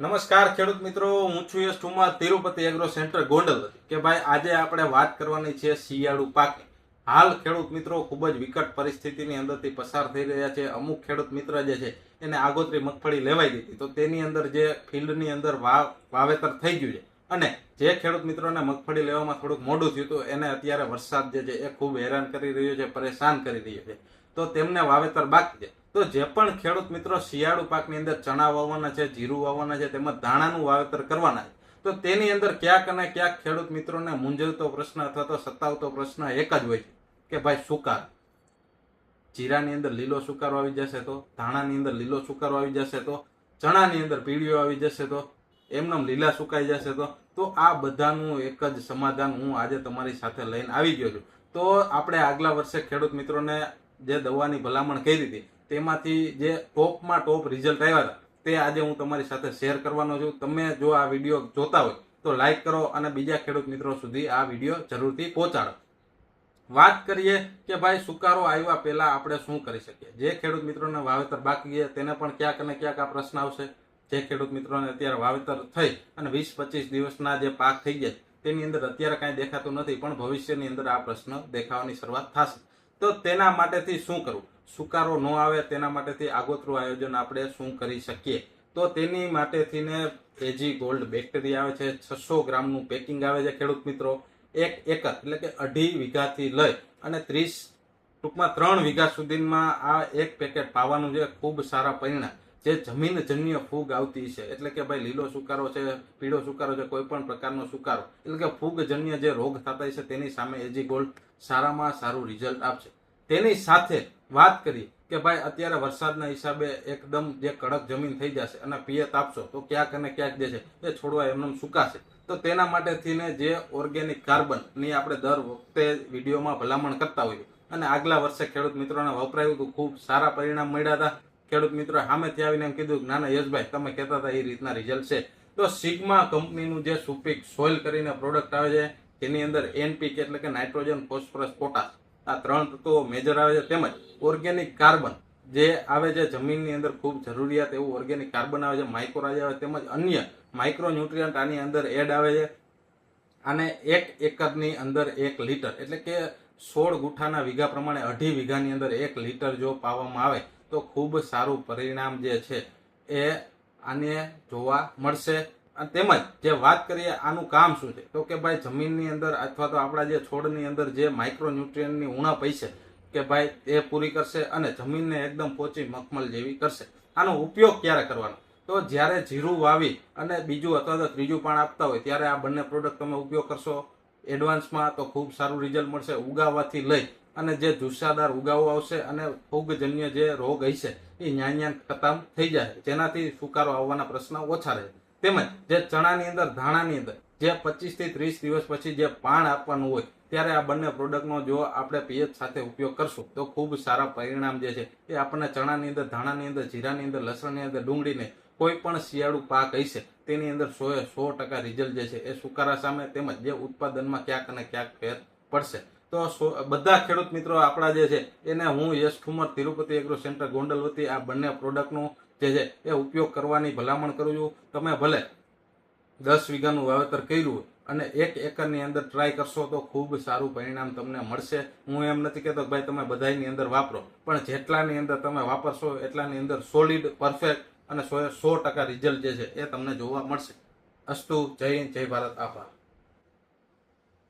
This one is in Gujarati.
નમસ્કાર ખેડૂત મિત્રો, હું છું યશ ઠુમર તિરુપતિ એગ્રો સેન્ટર ગોંડલ કે ભાઈ, આજે આપણે વાત કરવાની છે શિયાળુ પાક. હાલ ખેડૂત મિત્રો ખૂબ જ વિકટ પરિસ્થિતિની અંદરથી પસાર થઈ રહ્યા છે. અમુક ખેડૂત મિત્ર જે છે, એને આગોતરી મગફળી લેવાઈ દીધી તો તેની અંદર જે ફિલ્ડની અંદર વાવ વાવેતર થઈ ગયું છે. અને જે ખેડૂત મિત્રોને મગફળી લેવામાં થોડુંક મોડું થયું તો એને અત્યારે વરસાદ જે છે એ ખૂબ હેરાન કરી રહ્યો છે, પરેશાન કરી રહ્યો છે. તો તેમને વાવેતર બાકી છે. તો જે પણ ખેડૂત મિત્રો શિયાળુ પાકની અંદર ચણા વાવવાના છે, જીરું વાવવાના છે, તેમજ ધાણાનું વાવેતર કરવાના છે, તો તેની અંદર ક્યાંક અને ક્યાંક ખેડૂત મિત્રોને મૂંઝવતો પ્રશ્ન અથવા તો સતાવતો પ્રશ્ન એક જ હોય છે કે ભાઈ સુકાર જીરાની અંદર લીલો સુકારો આવી જશે તો, ધાણાની અંદર લીલો સુકારો આવી જશે તો, ચણાની અંદર પીળીઓ આવી જશે તો, એમનેમ લીલા સુકાઈ જશે તો તો આ બધાનું એક જ સમાધાન હું આજે તમારી સાથે લઈને આવી ગયો છું. તો આપણે આગલા વર્ષે ખેડૂત મિત્રોને જે દવાની ભલામણ કરી હતી, તેમાંથી જે ટોપમાં ટોપ રિઝલ્ટ આવ્યા હતા, તે આજે હું તમારી સાથે શેર કરવાનો છું. તમે જો આ વીડિયો જોતા હોય, તો લાઈક કરો અને બીજા ખેડૂત મિત્રો સુધી આ વીડિયો જરૂરથી પહોંચાડો. વાત કરીએ કે ભાઈ, સુકારો આવ્યા પહેલાં આપણે શું કરી શકીએ? જે ખેડૂત મિત્રોને વાવેતર બાકી છે, તેને પણ ક્યાંક અને ક્યાંક આ પ્રશ્ન આવશે. જે ખેડૂત મિત્રોને અત્યારે વાવેતર થઈ અને વીસ પચીસ દિવસના જે પાક થઈ ગયા, તેની અંદર અત્યારે કાંઈ દેખાતું નથી, પણ ભવિષ્યની અંદર આ પ્રશ્ન દેખાવાની શરૂઆત થશે. તો તેના માટેથી શું કરવું? સુકારો ન આવે તેના માટેથી આગોતરું આયોજન આપણે શું કરી શકીએ? તો તેની માટેથી ને એજી ગોલ્ડ બેક્ટેરિયા આવે છે, છસો ગ્રામનું પેકિંગ આવે છે ખેડૂત મિત્રો. એક એકર, એટલે કે અઢી વીઘાથી લઈ અને ત્રીસ ટૂંકમાં ત્રણ વીઘા સુધીમાં આ એક પેકેટ પાવાનું છે, ખૂબ સારા પરિણામ. જે જમીનજન્ય ફૂગ આવતી છે, એટલે કે ભાઈ લીલો સુકારો છે, પીળો સુકારો છે, કોઈ પણ પ્રકારનો સુકારો, એટલે કે ફૂગજન્ય જે રોગ થતા છે, તેની સામે એજી ગોલ્ડ સારામાં સારું રિઝલ્ટ આપશે. તેની સાથે વાત કરીએ કે ભાઈ અત્યારે વરસાદના હિસાબે એકદમ જે કડક જમીન થઈ જશે અને પિયત આપશો, તો ક્યાંક અને ક્યાંક જે છે, એ છોડવા એમને સુકાશે. તો તેના માટેથી ને જે ઓર્ગેનિક કાર્બનની આપણે દર વખતે વિડીયોમાં ભલામણ કરતા હોઈએ. અને આગલા વર્ષે ખેડૂત મિત્રોને વપરાયું હતું ખૂબ સારા પરિણામ મળ્યા હતા. ખેડૂત મિત્રો સામેથી આવીને એમ કીધું કે ના ના યશભાઈ, તમે કહેતા હતા એ રીતના રિઝલ્ટ છે. તો સિગ્મા કંપનીનું જે સુપિક સોઇલ કરીને પ્રોડક્ટ આવે છે તેની અંદર એનપીકે એટલે કે નાઇટ્રોજન ફોસ્ફરસ પોટાશ આ ત્રણ તત્વો મેજર આવે છે. તેમજ ઓર્ગેનિક કાર્બન જે આવે છે જમીનની અંદર ખૂબ જરૂરિયાત એવું ઓર્ગેનિક કાર્બન આવે છે માઇક્રોરાજ આવે તેમજ અન્ય માઇક્રો ન્યુટ્રિયન્ટ આની અંદર એડ આવે છે. અને એક એકરની અંદર એક લીટર એટલે કે સોળ ગુઠાના વીઘા પ્રમાણે અઢી વીઘાની અંદર એક લીટર જો પાવામાં આવે તો ખૂબ સારું પરિણામ જે છે એ આને જોવા મળશે. તેમજ જે વાત કરીએ આનું કામ શું છે? તો કે ભાઈ જમીનની અંદર અથવા તો આપણા જે છોડની અંદર જે માઇક્રોન્યુટ્રિયનની ઉણપ છે કે ભાઈ એ પૂરી કરશે અને જમીનને એકદમ પોચી મખમલ જેવી કરશે. આનો ઉપયોગ ક્યારે કરવાનો? તો જ્યારે જીરું વાવી અને બીજું અથવા તો ત્રીજું પાણ આપતા હોય ત્યારે આ બંને પ્રોડક્ટ તમે ઉપયોગ કરશો. એડવાન્સમાં તો ખૂબ સારું રિઝલ્ટ મળશે. ઉગાવવાથી લઈ અને જે જુસ્સાદાર ઉગાવો આવશે અને ફૂગજન્ય જે રોગ હશે, એ ન્યા ન્યા ખતમ થઈ જાય. જેનાથી સુકારો આવવાના પ્રશ્ન ઓછા રહે. તેમજ જે ચણાની અંદર, ધાણાની અંદર, જે પચીસથી ત્રીસ દિવસ પછી જે પાણ આપવાનું હોય, ત્યારે આ બંને પ્રોડક્ટનો જો આપણે પીએચ સાથે ઉપયોગ કરશું, તો ખૂબ સારા પરિણામ જે છે, એ આપણને ચણાની અંદર, ધાણાની અંદર, જીરાની અંદર, લસણની અંદર, ડુંગળીને કોઈ પણ શિયાળુ પાક હશે, તેની અંદર સો સો ટકા રિઝલ્ટ જે છે, એ સુકારા સામે તેમજ જે ઉત્પાદનમાં ક્યાંક અને ક્યાંક ફેર પડશે. તો બધા ખેડૂત મિત્રો આપણા જે છે, એને હું યશ ઠુમર, તિરુપતિ એગ્રો સેન્ટર ગોંડલ વતી આ બંને પ્રોડક્ટનું જે છે, એ ઉપયોગ કરવાની ભલામણ કરું છું. તમે ભલે દસ વીઘાનું વાવેતર કર્યું અને એક એકરની અંદર ટ્રાય કરશો તો ખૂબ સારું પરિણામ તમને મળશે. હું એમ નથી કહેતો કે ભાઈ તમે બધાની અંદર વાપરો, પણ જેટલાની અંદર તમે વાપરશો, એટલાની અંદર સોલિડ પરફેક્ટ અને સો સો ટકા રિઝલ્ટ જે છે, એ તમને જોવા મળશે. અસ્તુ, જય હિન્દ, જય ભારત, આભાર.